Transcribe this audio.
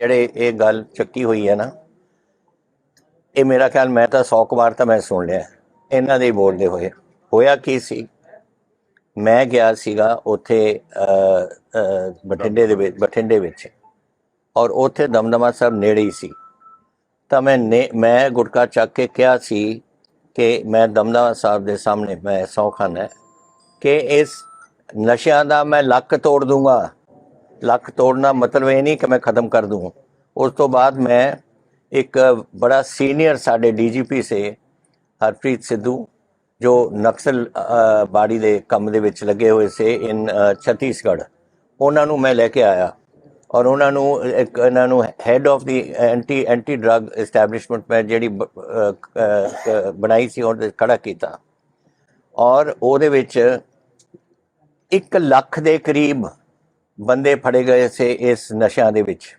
ਜਿਹੜੇ ਇਹ ਗੱਲ ਚੱਕੀ ਹੋਈ ਹੈ ਨਾ, ਇਹ ਮੇਰਾ ਖਿਆਲ ਮੈਂ ਤਾਂ 100 ਕੁ ਵਾਰ ਤਾਂ ਮੈਂ ਸੁਣ ਲਿਆ, ਇਹਨਾਂ ਦੇ ਹੀ ਬੋਲਦੇ ਹੋਏ ਹੋਇਆ ਕੀ ਸੀ? ਮੈਂ ਗਿਆ ਸੀਗਾ ਉੱਥੇ ਬਠਿੰਡੇ ਦੇ ਵਿੱਚ, ਬਠਿੰਡੇ ਵਿੱਚ। ਔਰ ਉੱਥੇ ਦਮਦਮਾ ਸਾਹਿਬ ਨੇੜੇ ਹੀ ਸੀ। ਤਾਂ ਮੈਂ ਨੇ- ਮੈਂ ਗੁਟਕਾ ਚੱਕ ਕੇ ਕਿਹਾ ਸੀ ਕਿ ਮੈਂ ਦਮਦਮਾ ਸਾਹਿਬ ਦੇ ਸਾਹਮਣੇ, ਮੈਂ ਸਹੁੰ ਖਾਨਾ ਹੈ ਕਿ ਇਸ ਨਸ਼ਿਆਂ ਦਾ ਮੈਂ ਲੱਕ ਤੋੜ ਦੂੰਗਾ। ਲੱਕ ਤੋੜਨਾ ਮਤਲਬ ਇਹ ਨਹੀਂ ਕਿ ਮੈਂ ਖਤਮ ਕਰ ਦੂੰ। ਉਸ ਤੋਂ ਬਾਅਦ ਮੈਂ ਇੱਕ ਬੜਾ ਸੀਨੀਅਰ ਸਾਡੇ ਡੀਜੀਪੀ ਸੇ ਹਰਪ੍ਰੀਤ ਸਿੱਧੂ ਜੋ ਨਕਸਲ ਬਾੜੀ ਦੇ ਕੰਮ ਦੇ ਵਿੱਚ ਲੱਗੇ ਹੋਏ ਸੀ ਇਨ ਅ, ਛੱਤੀਸਗੜ੍ਹ। ਉਹਨਾਂ ਨੂੰ ਮੈਂ ਲੈ ਕੇ ਆਇਆ ਔਰ ਉਹਨਾਂ ਨੂੰ ਇੱਕ ਇਹਨਾਂ ਨੂੰ ਹੈਡ ਆਫ ਦੀ ਐਂਟੀ ਐਂਟੀ ਡਰੱਗ ਐਸਟੈਬਲਿਸ਼ਮੈਂਟ ਮੈਂ ਜਿਹੜੀ ਬਣਾਈ ਸੀ ਉਹਦੇ ਤੇ ਖੜਾ ਕੀਤਾ। ਔਰ ਉਹਦੇ ਵਿੱਚ 1 ਲੱਖ ਦੇ ਕਰੀਬ ਬੰਦੇ ਫੜੇ ਗਏ ਸੀ ਇਸ ਨਸ਼ਿਆਂ ਦੇ ਵਿੱਚ।